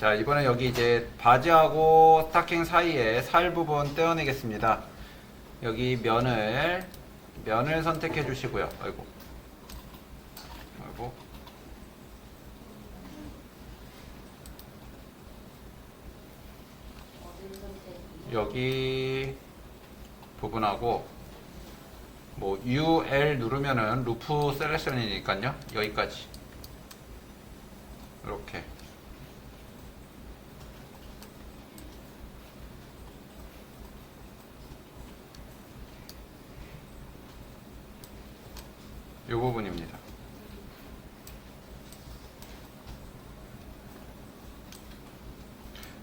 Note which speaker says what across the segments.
Speaker 1: 자, 이번에 여기 이제 바지하고 스타킹 사이에 살 부분 떼어내겠습니다. 여기 면을, 면을 선택해 주시고요. 아이고. 아이고. 여기 부분하고 뭐 UL 누르면은 루프 셀렉션이니까요. 여기까지. 이렇게. 이 부분입니다.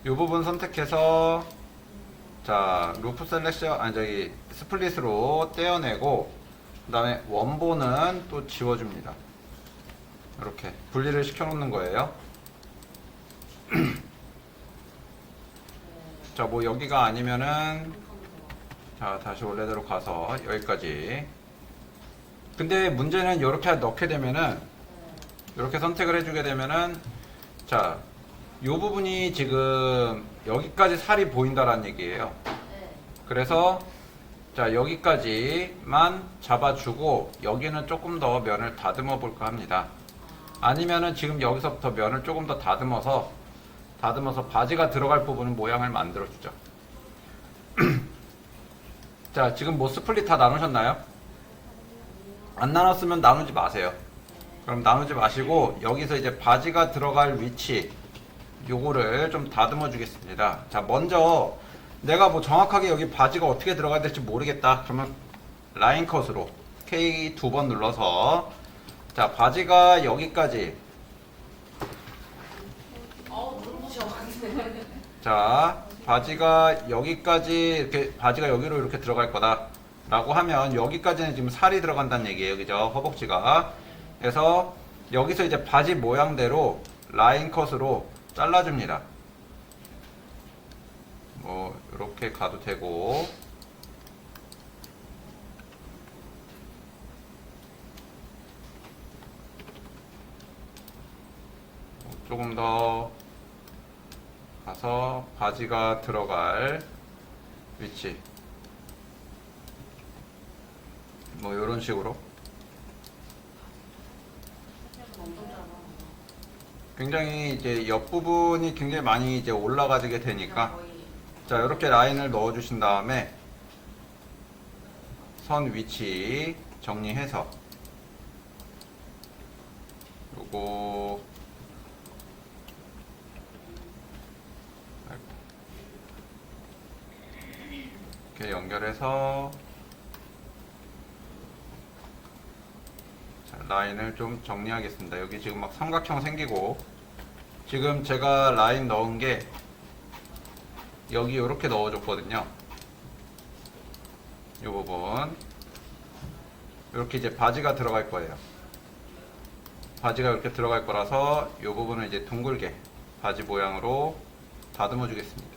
Speaker 1: 이 부분 선택해서 자 루프 셀렉션 아니 저기 스플릿으로 떼어내고 그 다음에 원본은 또 지워줍니다. 이렇게 분리를 시켜놓는 거예요. 자 뭐 여기가 아니면은 자 다시 원래대로 가서 여기까지 근데 문제는 이렇게 넣게 되면은 이렇게 선택을 해주게 되면은 자, 요 부분이 지금 여기까지 살이 보인다라는 얘기예요. 그래서 자 여기까지만 잡아주고 여기는 조금 더 면을 다듬어 볼까 합니다. 아니면은 지금 여기서부터 면을 조금 더 다듬어서 다듬어서 바지가 들어갈 부분은 모양을 만들어 주죠. 자 지금 뭐 스플릿 다 나누셨나요? 안 나눴으면 나누지 마세요. 그럼 나누지 마시고 여기서 이제 바지가 들어갈 위치 요거를 좀 다듬어 주겠습니다. 자 먼저 내가 뭐 정확하게 여기 바지가 어떻게 들어가야 될지 모르겠다. 그러면 라인 컷으로 K 두 번 눌러서 자 바지가 여기까지
Speaker 2: 어우 눈부셔.
Speaker 1: 자 바지가 여기까지 이렇게 바지가 여기로 이렇게 들어갈 거다 라고 하면 여기까지는 지금 살이 들어간다는 얘기예요. 그죠? 허벅지가. 그래서 여기서 이제 바지 모양대로 라인 컷으로 잘라줍니다. 뭐 이렇게 가도 되고. 조금 더 가서 바지가 들어갈 위치 뭐 이런 식으로. 굉장히 이제 옆 부분이 굉장히 많이 이제 올라가게 되니까 자 이렇게 라인을 넣어 주신 다음에 선 위치 정리해서 요거 이렇게 연결해서 라인을 좀 정리하겠습니다. 여기 지금 막 삼각형 생기고 지금 제가 라인 넣은 게 여기 이렇게 넣어줬거든요. 이 부분 이렇게 이제 바지가 들어갈 거예요. 바지가 이렇게 들어갈 거라서 이 부분을 이제 둥글게 바지 모양으로 다듬어 주겠습니다.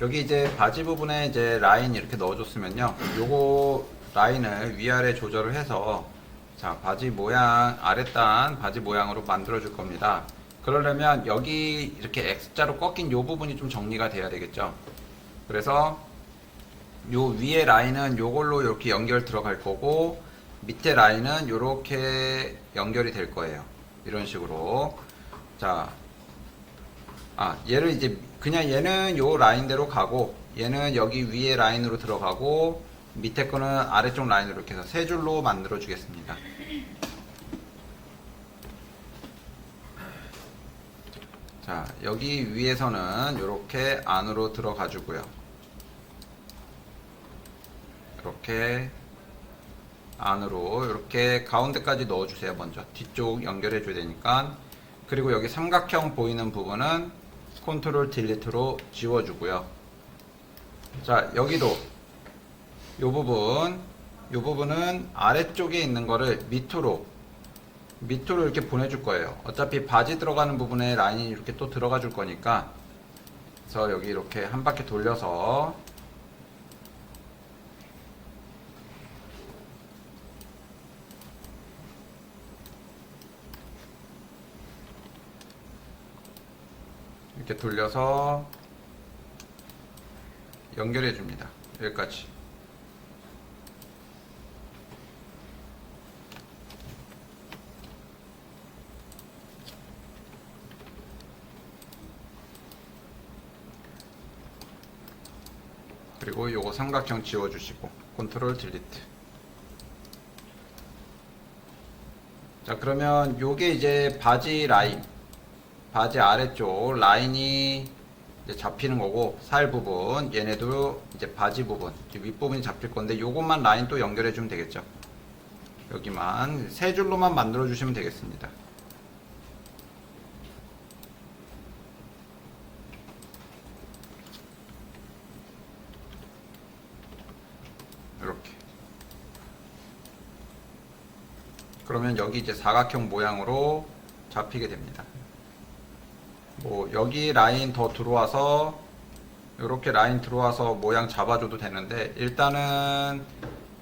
Speaker 1: 여기 이제 바지 부분에 이제 라인 이렇게 넣어줬으면요. 요거 라인을 위아래 조절을 해서 자 바지 모양 아랫단 바지 모양으로 만들어 줄 겁니다. 그러려면 여기 이렇게 X자로 꺾인 요 부분이 좀 정리가 돼야 되겠죠. 그래서 요 위에 라인은 요걸로 이렇게 연결 들어갈 거고 밑에 라인은 요렇게 연결이 될 거예요. 이런 식으로 자 아, 얘를 이제 그냥 얘는 요 라인대로 가고 얘는 여기 위에 라인으로 들어가고 밑에 거는 아래쪽 라인으로 이렇게 해서 세 줄로 만들어 주겠습니다. 자, 여기 위에서는 이렇게 안으로 들어가 주고요. 이렇게 안으로 이렇게 가운데까지 넣어 주세요 먼저 뒤쪽 연결해 줘야 되니까 그리고 여기 삼각형 보이는 부분은 컨트롤 딜리트로 지워주고요. 자 여기도 요 부분 요 부분은 아래쪽에 있는 거를 밑으로 밑으로 이렇게 보내줄 거예요. 어차피 바지 들어가는 부분에 라인이 이렇게 또 들어가 줄 거니까. 그래서 여기 이렇게 한 바퀴 돌려서 이렇게 돌려서 연결해 줍니다. 여기까지. 그리고 요거 삼각형 지워주시고 컨트롤 딜리트 자 그러면 요게 이제 바지 라인 바지 아래쪽 라인이 잡히는 거고 살 부분 얘네도 이제 바지 부분 윗부분이 잡힐 건데 요것만 라인 또 연결해 주면 되겠죠. 여기만 세 줄로만 만들어 주시면 되겠습니다. 이렇게. 그러면 여기 이제 사각형 모양으로 잡히게 됩니다 뭐 여기 라인 더 들어와서 이렇게 라인 들어와서 모양 잡아줘도 되는데 일단은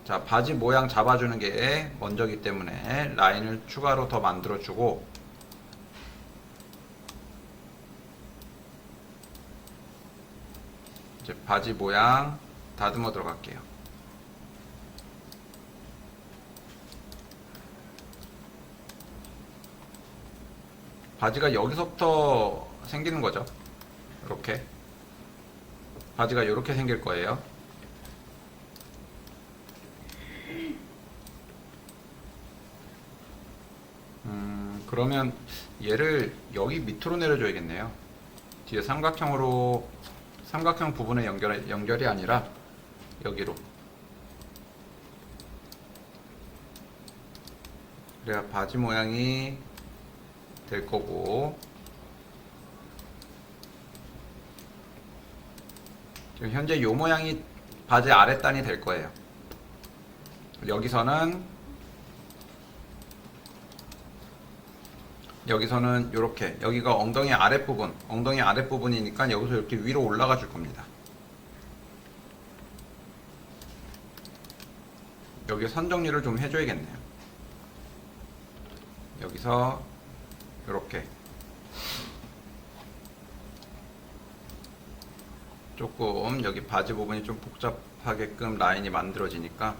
Speaker 1: 자 바지 모양 잡아주는 게 먼저기 때문에 라인을 추가로 더 만들어주고 이제 바지 모양 다듬어 들어갈게요. 바지가 여기서부터 생기는 거죠. 이렇게 바지가 이렇게 생길 거예요. 음, 그러면 얘를 여기 밑으로 내려줘야겠네요. 뒤에 삼각형으로 삼각형 부분에 연결 연결이 아니라 여기로. 그래야 바지 모양이 될 거고 지금 현재 요 모양이 바지 아랫단이 될 거예요. 여기서는 여기서는 이렇게 여기가 엉덩이 아랫부분 엉덩이 아랫부분이니까 여기서 이렇게 위로 올라가 줄 겁니다. 여기 선 정리를 좀 해줘야겠네요. 여기서 이렇게 조금 여기 바지 부분이 좀 복잡하게끔 라인이 만들어지니까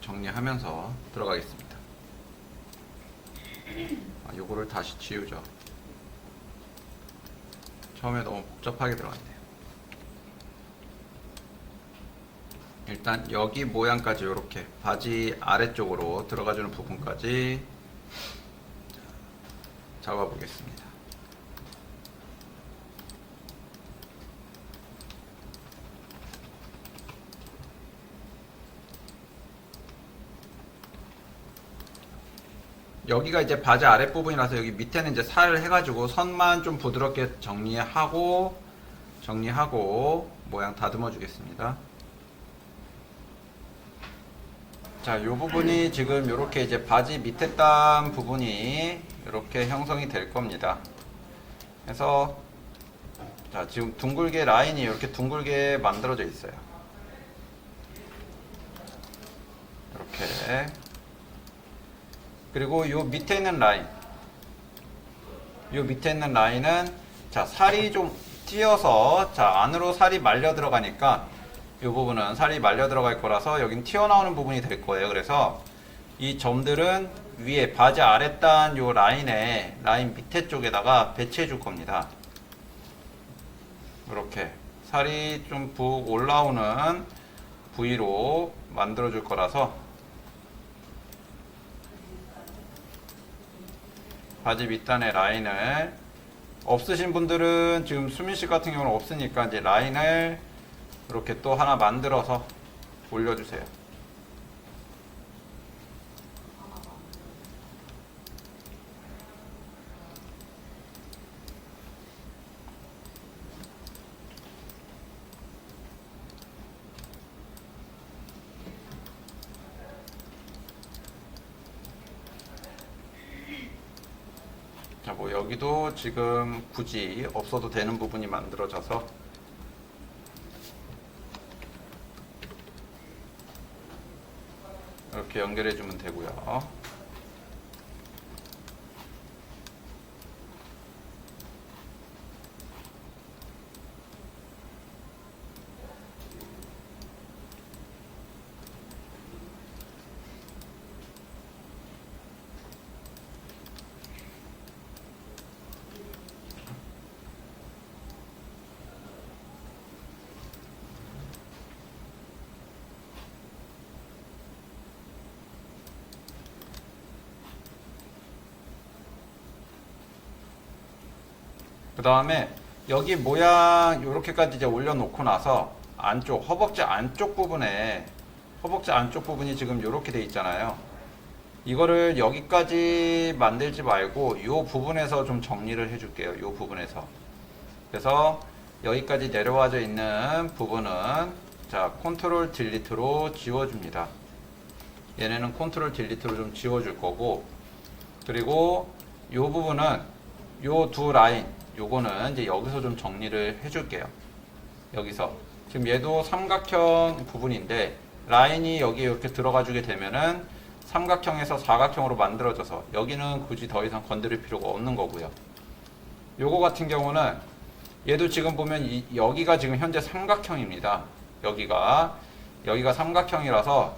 Speaker 1: 정리하면서 들어가겠습니다. 아, 요거를 다시 지우죠. 처음에 너무 복잡하게 들어갔네요. 일단 여기 모양까지 이렇게 바지 아래쪽으로 들어가주는 부분까지 잡아보겠습니다. 여기가 이제 바지 아랫부분이라서 여기 밑에는 이제 살을 해가지고 선만 좀 부드럽게 정리하고 정리하고 모양 다듬어 주겠습니다. 자, 이 부분이 지금 이렇게 이제 바지 밑에 땀 부분이 이렇게 형성이 될 겁니다. 그래서 자, 지금 둥글게 라인이 이렇게 둥글게 만들어져 있어요. 이렇게 그리고 요 밑에 있는 라인 요 밑에 있는 라인은 자 살이 좀 튀어서 자 안으로 살이 말려 들어가니까 이 부분은 살이 말려 들어갈 거라서 여긴 튀어나오는 부분이 될 거예요. 그래서 이 점들은 위에 바지 아랫단 요 라인에 라인 밑에 쪽에다가 배치해 줄 겁니다. 이렇게 살이 좀 푹 올라오는 부위로 만들어 줄 거라서 바지 밑단의 라인을 없으신 분들은 지금 수민 씨 같은 경우는 없으니까 이제 라인을 이렇게 또 하나 만들어서 올려주세요. 자, 뭐 여기도 지금 굳이 없어도 되는 부분이 만들어져서 이렇게 연결해 주면 되고요. 그 다음에 여기 모양 이렇게까지 이제 올려놓고 나서 안쪽 허벅지 안쪽 부분에 허벅지 안쪽 부분이 지금 이렇게 돼 있잖아요. 이거를 여기까지 만들지 말고 이 부분에서 좀 정리를 해줄게요. 이 부분에서. 그래서 여기까지 내려와져 있는 부분은 자 컨트롤 딜리트로 지워줍니다. 얘네는 컨트롤 딜리트로 좀 지워줄 거고 그리고 이 부분은 요두 라인 요거는 이제 여기서 좀 정리를 해줄게요. 여기서 지금 얘도 삼각형 부분인데 라인이 여기 이렇게 들어가 주게 되면은 삼각형에서 사각형으로 만들어져서 여기는 굳이 더 이상 건드릴 필요가 없는 거고요. 요거 같은 경우는 얘도 지금 보면 이, 여기가 지금 현재 삼각형입니다. 여기가 여기가 삼각형이라서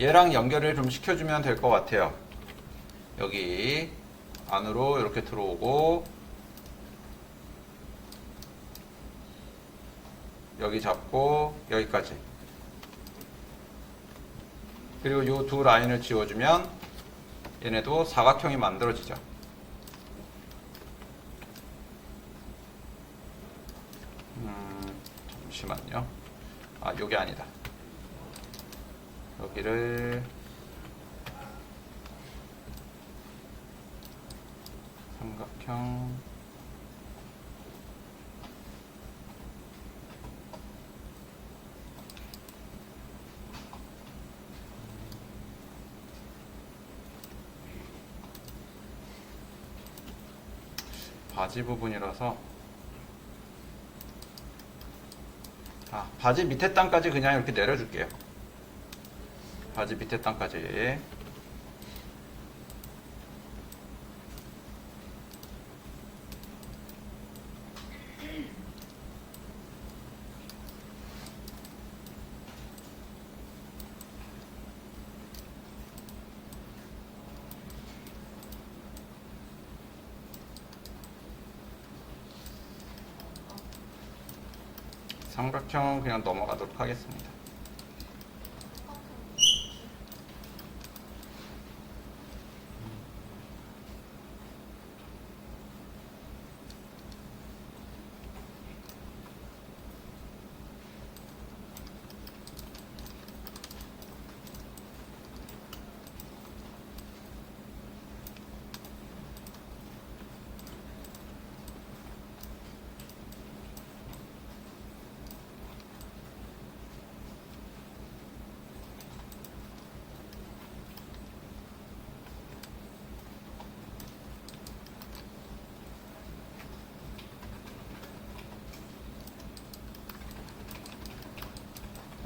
Speaker 1: 얘랑 연결을 좀 시켜주면 될 것 같아요. 여기 안으로 이렇게 들어오고 여기 잡고 여기까지 그리고 이 두 라인을 지워주면 얘네도 사각형이 만들어지죠. 음, 잠시만요. 아, 요게 아니다. 여기를 삼각형 바지 부분이라서 아, 바지 밑에 땅까지 그냥 이렇게 내려줄게요. 바지 밑에 땅까지. 삼각형 그냥 넘어가도록 하겠습니다.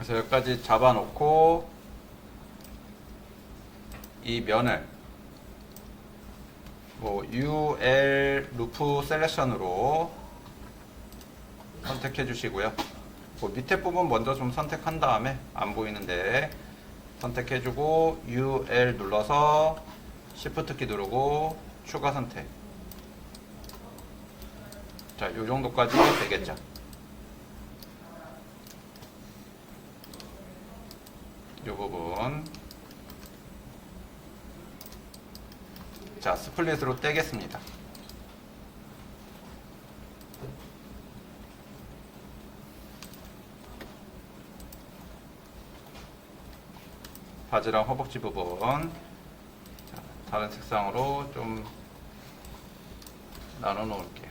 Speaker 1: 그래서 여기까지 잡아놓고 이 면을 뭐 UL 루프 셀렉션으로 선택해 주시고요. 뭐 밑에 부분 먼저 좀 선택한 다음에 안 보이는데 선택해 주고 UL 눌러서 Shift 키 누르고 추가 선택. 자, 요 정도까지 되겠죠. 요 부분. 자 스플릿으로 떼겠습니다. 바지랑 허벅지 부분. 자, 다른 색상으로 좀 나눠 놓을게요.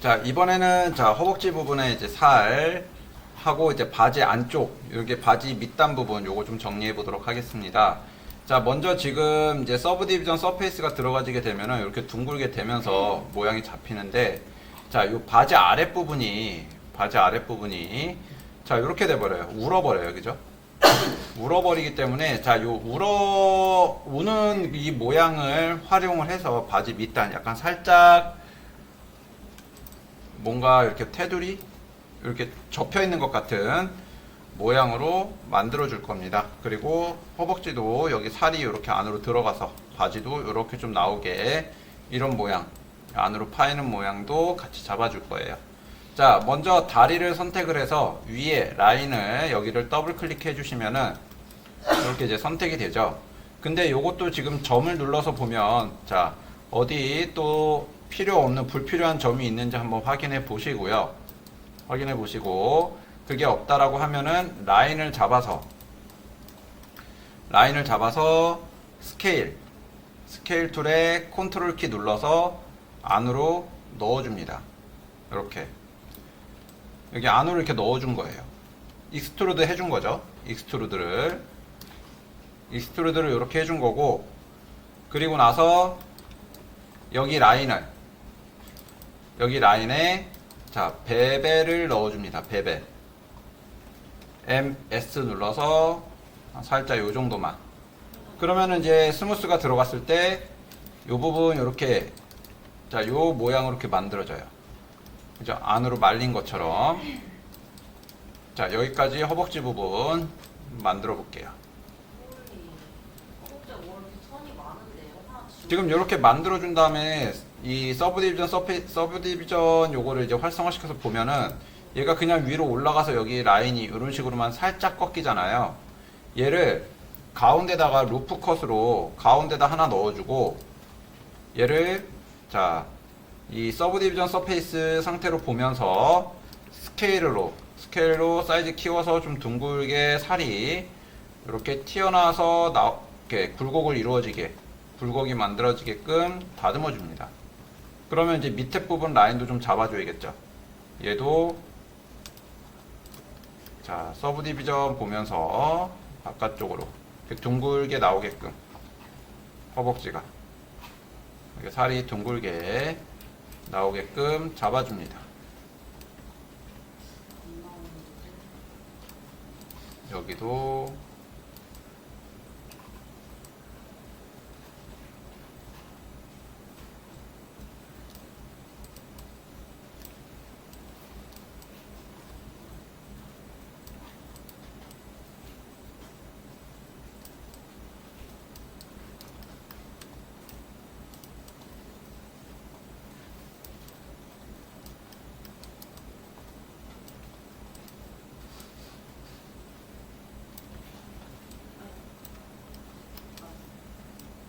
Speaker 1: 자 이번에는 자 허벅지 부분에 이제 살 하고 이제 바지 안쪽 이렇게 바지 밑단 부분 요거 좀 정리해 보도록 하겠습니다. 자 먼저 지금 이제 서브 디비전 서페이스가 들어가지게 되면은 이렇게 둥글게 되면서 모양이 잡히는데 자요 바지 아랫 부분이 바지 아랫 부분이 자 이렇게 돼 버려요. 울어버려요, 그죠? 울어버리기 때문에 자 요 울어 우는 이 모양을 활용을 해서 바지 밑단 약간 살짝 뭔가 이렇게 테두리 이렇게 접혀 있는 것 같은 모양으로 만들어 줄 겁니다. 그리고 허벅지도 여기 살이 이렇게 안으로 들어가서 바지도 이렇게 좀 나오게 이런 모양 안으로 파이는 모양도 같이 잡아 줄 거예요. 자, 먼저 다리를 선택을 해서 위에 라인을 여기를 더블 클릭해 주시면은 이렇게 이제 선택이 되죠. 근데 요것도 지금 점을 눌러서 보면 자, 어디 또 필요 없는 불필요한 점이 있는지 한번 확인해 보시고요. 확인해 보시고 그게 없다라고 하면은 라인을 잡아서 라인을 잡아서 스케일 스케일 툴에 컨트롤 키 눌러서 안으로 넣어 줍니다. 이렇게 여기 안으로 이렇게 넣어 준 거예요. 익스트루드 해준 거죠. 익스트루드를 익스트루드를 이렇게 해준 거고 그리고 나서 여기 라인을 여기 라인에 자 베벨을 넣어줍니다. 베벨 MS 눌러서 살짝 요 정도만 그러면은 이제 스무스가 들어갔을 때 요 부분 이렇게 자 요 모양으로 이렇게 만들어져요. 그죠? 안으로 말린 것처럼 자 여기까지 허벅지 부분 만들어 볼게요.
Speaker 2: 뭐
Speaker 1: 지금 이렇게 만들어 준 다음에 이 서브 디비전 서페, 서브 디비전 요거를 이제 활성화시켜서 보면은 얘가 그냥 위로 올라가서 여기 라인이 이런 식으로만 살짝 꺾이잖아요. 얘를 가운데다가 루프 컷으로 가운데다 하나 넣어주고 얘를 자 이 서브 디비전 서페이스 상태로 보면서 스케일로 스케일로 사이즈 키워서 좀 둥글게 살이 이렇게 튀어나와서 나, 이렇게 굴곡을 이루어지게 굴곡이 만들어지게끔 다듬어 줍니다. 그러면 이제 밑에 부분 라인도 좀 잡아줘야겠죠. 얘도 자 서브 디비전 보면서 바깥쪽으로 둥글게 나오게끔 허벅지가 이렇게 살이 둥글게 나오게끔 잡아줍니다. 여기도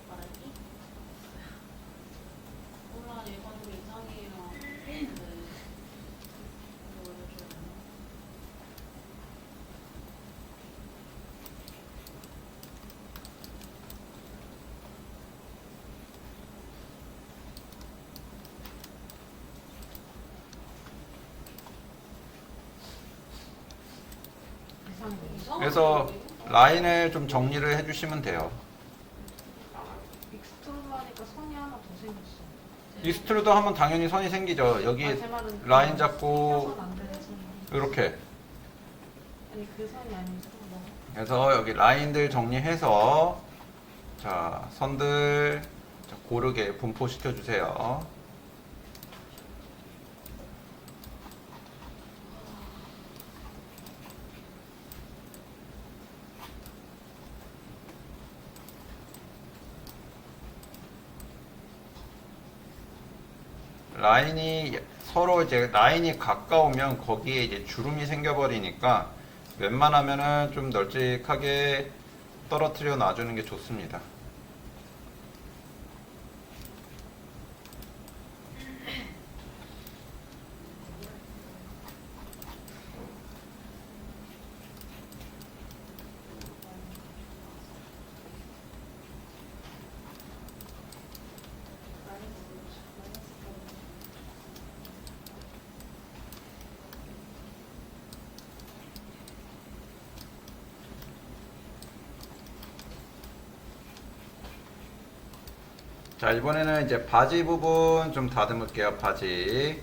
Speaker 2: 말하기? 몰라 얘가 좀 이상해요. 네. 이거 올려줘요. 이상해.
Speaker 1: 그래서 라인을 좀 정리를 해주시면 돼요.
Speaker 3: 익스트루드 하니까 선이 하나 더 생겼어.
Speaker 1: 익스트루드 하면 당연히 선이 생기죠. 여기
Speaker 3: 아, 제 말은
Speaker 1: 라인
Speaker 3: 그
Speaker 1: 잡고
Speaker 3: 펴선 안 되는 선이.
Speaker 1: 이렇게
Speaker 3: 아니 그 선이 아니고 뭐.
Speaker 1: 그래서 여기 라인들 정리해서 자 선들 자, 고르게 분포시켜 주세요. 라인이 서로 이제 라인이 가까우면 거기에 이제 주름이 생겨버리니까 웬만하면은 좀 널찍하게 떨어뜨려 놔주는 게 좋습니다. 자 이번에는 이제 바지 부분 좀 다듬을게요 바지.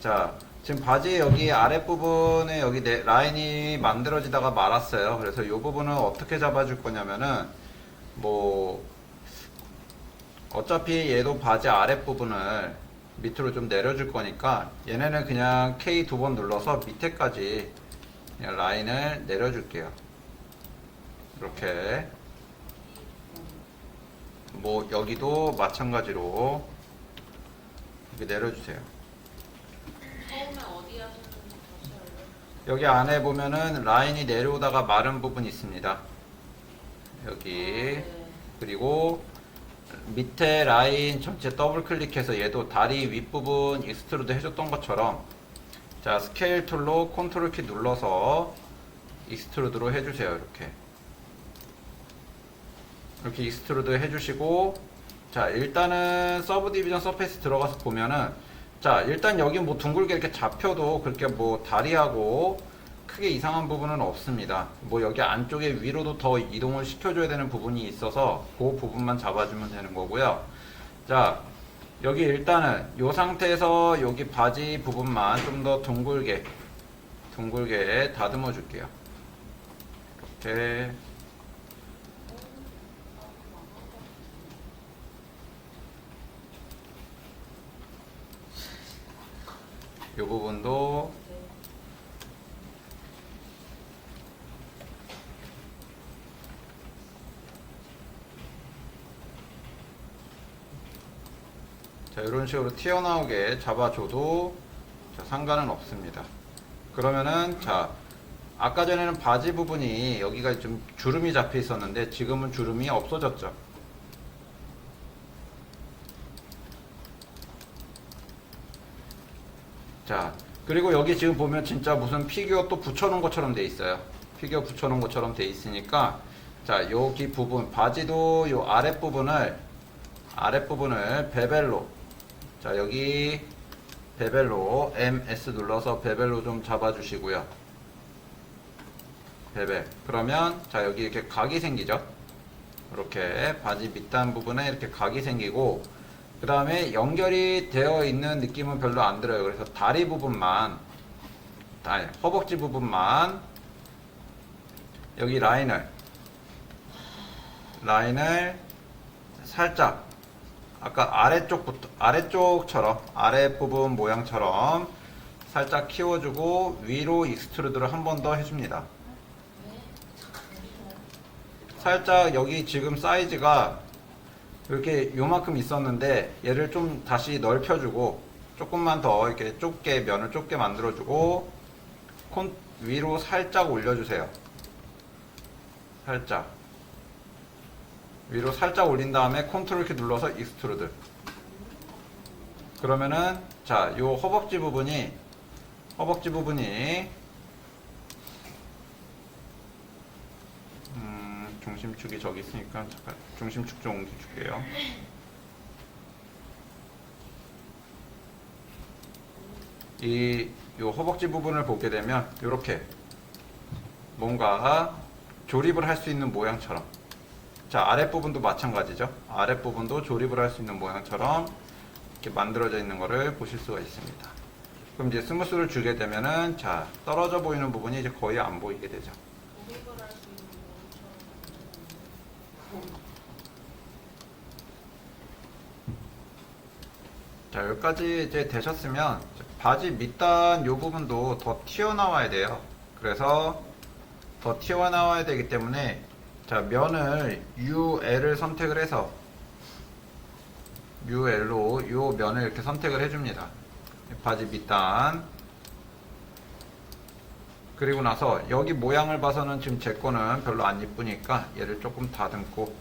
Speaker 1: 자 지금 바지 여기 아랫부분에 여기 네- 라인이 만들어지다가 말았어요. 그래서 이 부분은 어떻게 잡아줄 거냐면은 뭐 어차피 얘도 바지 아랫부분을 밑으로 좀 내려줄 거니까 얘네는 그냥 K 두 번 눌러서 밑에까지 라인을 내려줄게요. 이렇게 뭐 여기도 마찬가지로 이렇게 내려주세요. 여기 안에 보면은 라인이 내려오다가 마른 부분이 있습니다. 여기
Speaker 2: 네.
Speaker 1: 그리고 밑에 라인 전체 더블 클릭해서 얘도 다리 윗부분 익스트루드 해줬던 것처럼 자 스케일 툴로 컨트롤 키 눌러서 익스트루드로 해주세요 이렇게 이렇게 익스트루드 해주시고 자 일단은 서브 디비전 서페이스 들어가서 보면은 자 일단 여기 뭐 둥글게 이렇게 잡혀도 그렇게 뭐 다리하고 크게 이상한 부분은 없습니다. 뭐 여기 안쪽에 위로도 더 이동을 시켜줘야 되는 부분이 있어서 그 부분만 잡아주면 되는 거고요. 자 여기 일단은 이 상태에서 여기 바지 부분만 좀 더 둥글게 둥글게 다듬어 줄게요. 이렇게 이 부분도 자 이런 식으로 튀어나오게 잡아줘도 자, 상관은 없습니다. 그러면은 자 아까 전에는 바지 부분이 여기가 좀 주름이 잡혀 있었는데 지금은 주름이 없어졌죠 자 그리고 여기 지금 보면 진짜 무슨 피규어 또 붙여놓은 것처럼 돼 있어요. 피규어 붙여놓은 것처럼 돼 있으니까 자 여기 부분 바지도 요 아랫 부분을 아랫 부분을 베벨로 자 여기 베벨로 MS 눌러서 베벨로 좀 잡아주시고요. 베벨. 그러면 자 여기 이렇게 각이 생기죠? 이렇게 바지 밑단 부분에 이렇게 각이 생기고 그 다음에 연결이 되어 있는 느낌은 별로 안 들어요 그래서 다리 부분만 아니, 허벅지 부분만 여기 라인을 라인을 살짝 아까 아래쪽부터 아래쪽처럼 아랫부분 모양처럼 살짝 키워주고 위로 익스트루드를 한 번 더 해줍니다. 살짝 여기 지금 사이즈가 이렇게 요만큼 있었는데 얘를 좀 다시 넓혀주고 조금만 더 이렇게 좁게 면을 좁게 만들어주고 콘 위로 살짝 올려주세요. 살짝. 위로 살짝 올린 다음에 컨트롤 키 눌러서 익스트루드 그러면은 자 요 허벅지 부분이 허벅지 부분이 음 중심축이 저기 있으니까 잠깐 중심축 좀 옮겨줄게요. 이 요 허벅지 부분을 보게 되면 이렇게 뭔가 조립을 할 수 있는 모양처럼. 자 아랫부분도 마찬가지죠. 아랫부분도 조립을 할 수 있는 모양처럼 이렇게 만들어져 있는 것을 보실 수가 있습니다. 그럼 이제 스무스를 주게 되면은 자 떨어져 보이는 부분이 이제 거의 안 보이게 되죠
Speaker 2: 조립을 할 수 있는 것처럼.
Speaker 1: 자 여기까지 이제 되셨으면 바지 밑단 요 부분도 더 튀어나와야 돼요 그래서 더 튀어나와야 되기 때문에 자 면을 UL을 선택을 해서 UL로 요 면을 이렇게 선택을 해줍니다. 바지 밑단. 그리고 나서 여기 모양을 봐서는 지금 제 거는 별로 안 이쁘니까 얘를 조금 다듬고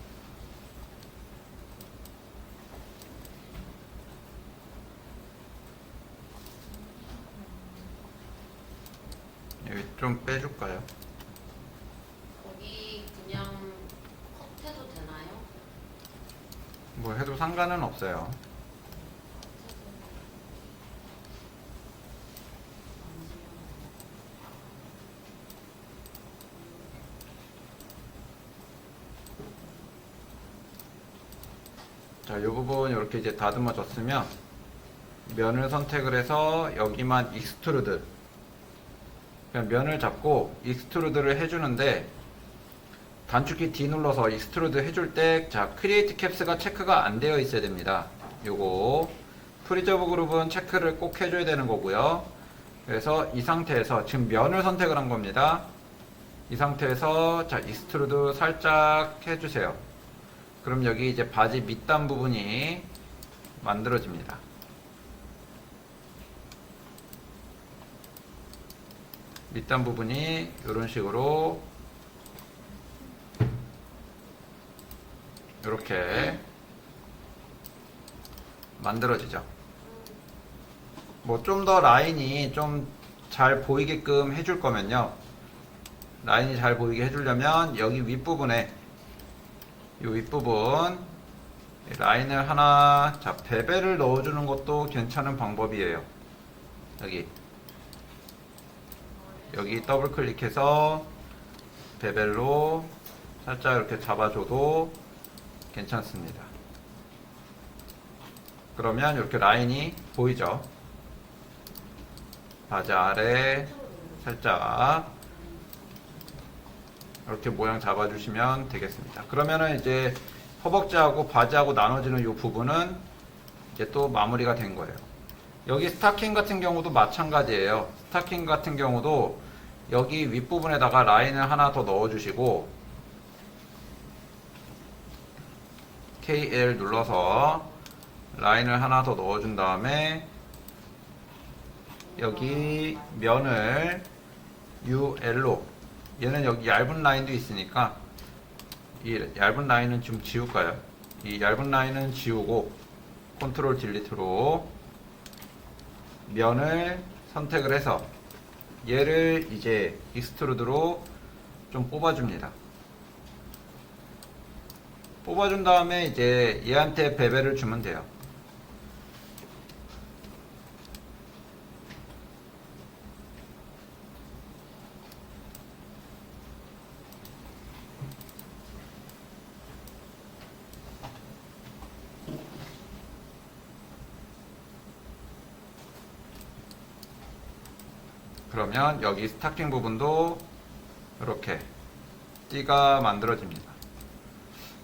Speaker 1: 여기 좀 빼줄까요?
Speaker 2: 거기 그냥 컷해도 되나요?
Speaker 1: 뭐 해도 상관은 없어요. 자, 이 부분 이렇게 이제 다듬어졌으면 면을 선택을 해서 여기만 익스트루드 그냥 면을 잡고 익스트루드를 해주는데 단축키 D 눌러서 익스트루드 해줄 때, 자, 크리에이트 캡스가 체크가 안 되어 있어야 됩니다. 요거. 프리저브 그룹은 체크를 꼭 해줘야 되는 거고요. 그래서 이 상태에서 지금 면을 선택을 한 겁니다. 이 상태에서, 자, 익스트루드 살짝 해주세요. 그럼 여기 이제 바지 밑단 부분이 만들어집니다. 밑단 부분이 이런 식으로 이렇게 만들어지죠. 뭐 좀 더 라인이 좀 잘 보이게끔 해줄 거면요. 라인이 잘 보이게 해주려면 여기 윗부분에 이 윗부분 이 라인을 하나 자 베벨을 넣어주는 것도 괜찮은 방법이에요. 여기 여기 더블 클릭해서 베벨로 살짝 이렇게 잡아줘도 괜찮습니다. 그러면 이렇게 라인이 보이죠? 바지 아래 살짝 이렇게 모양 잡아주시면 되겠습니다. 그러면은 이제 허벅지하고 바지하고 나눠지는 이 부분은 이제 또 마무리가 된 거예요. 여기 스타킹 같은 경우도 마찬가지예요. 스타킹 같은 경우도 여기 윗부분에다가 라인을 하나 더 넣어주시고 KL 눌러서 라인을 하나 더 넣어준 다음에 여기 면을 UL로 얘는 여기 얇은 라인도 있으니까 이 얇은 라인은 좀 지울까요? 이 얇은 라인은 지우고 컨트롤 딜리트로 면을 선택을 해서 얘를 이제 익스트루드로 좀 뽑아줍니다. 뽑아준 다음에 이제 얘한테 베벨을 주면 돼요. 그러면 여기 스타킹 부분도 이렇게 띠가 만들어집니다.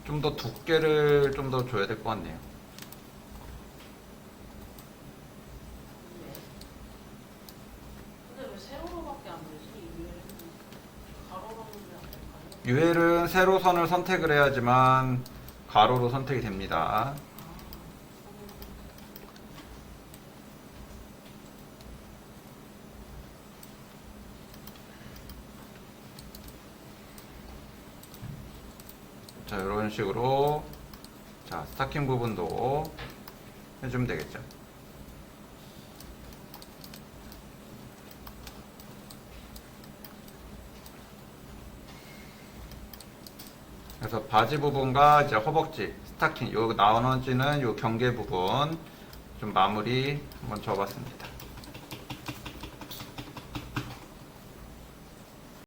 Speaker 1: 좀 더 두께를 좀 더 줘야 될 것 같네요.
Speaker 2: 근데 왜 세로로밖에 안 되지? 이 위에는 가로로 하면 안 될까요?
Speaker 1: 유엘은 세로 선을 선택을 해야지만 가로로 선택이 됩니다. 이런 식으로 자, 스타킹 부분도 해주면 되겠죠. 그래서 바지 부분과 이제 허벅지, 스타킹, 요 나눠지는 요 경계 부분 좀 마무리 한번 줘봤습니다.